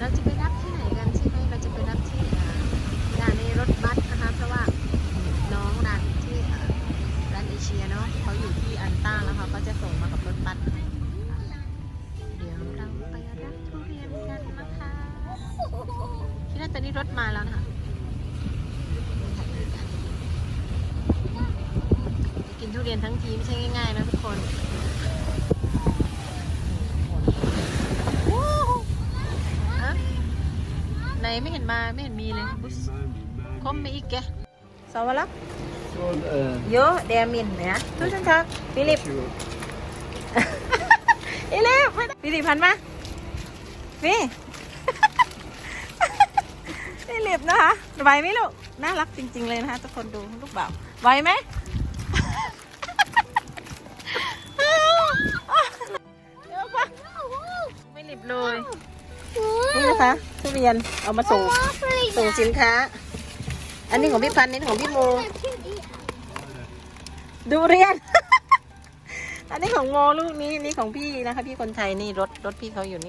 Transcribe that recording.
เราจะไปรับที่ไหนกันใช่ไหมเราจะไปรับที่อ่าด่านในรถบัสนะคะ เพราะว่าน้องด่านที่ร้านเอเชียเนาะเขาอยู่ที่อันต้าแล้วเขาก็จะส่งมากับรถบัสเดี๋ยวเราไปรับทุเรียนกันนะคะที่นั่นตอนนี้รถมาแล้วนะคะจะกินทุเรียนทั้งทีไม่ใช่ง่ายๆนะทุกคนฮะไห นไม่เห็นมาไม่เห็นมีเลยบุ๊สคอมไม่อีกแกสวัสดี Från, eh, Jo, det är min ja. Tusen tack. Filip. Filip! Filip, หันมาพี่ ฟิลิปนะคะไหวไหมลูก น่ารักจริง ๆ เลยนะคะทุกคนดูลูกบ่าวไหวไหม เดี๋ยวปะฟิลิปเลยนี่ นะคะ ทุเรียนเอามาส่งส่งสินค้า อันนี้ของพี่พันธ์นี่ของพี่โมดูเรียน อันนี้ของโมลูกนี้นี่ของพี่นะคะ พี่คนไทยนี่รถรถพี่เขาอยู่นี่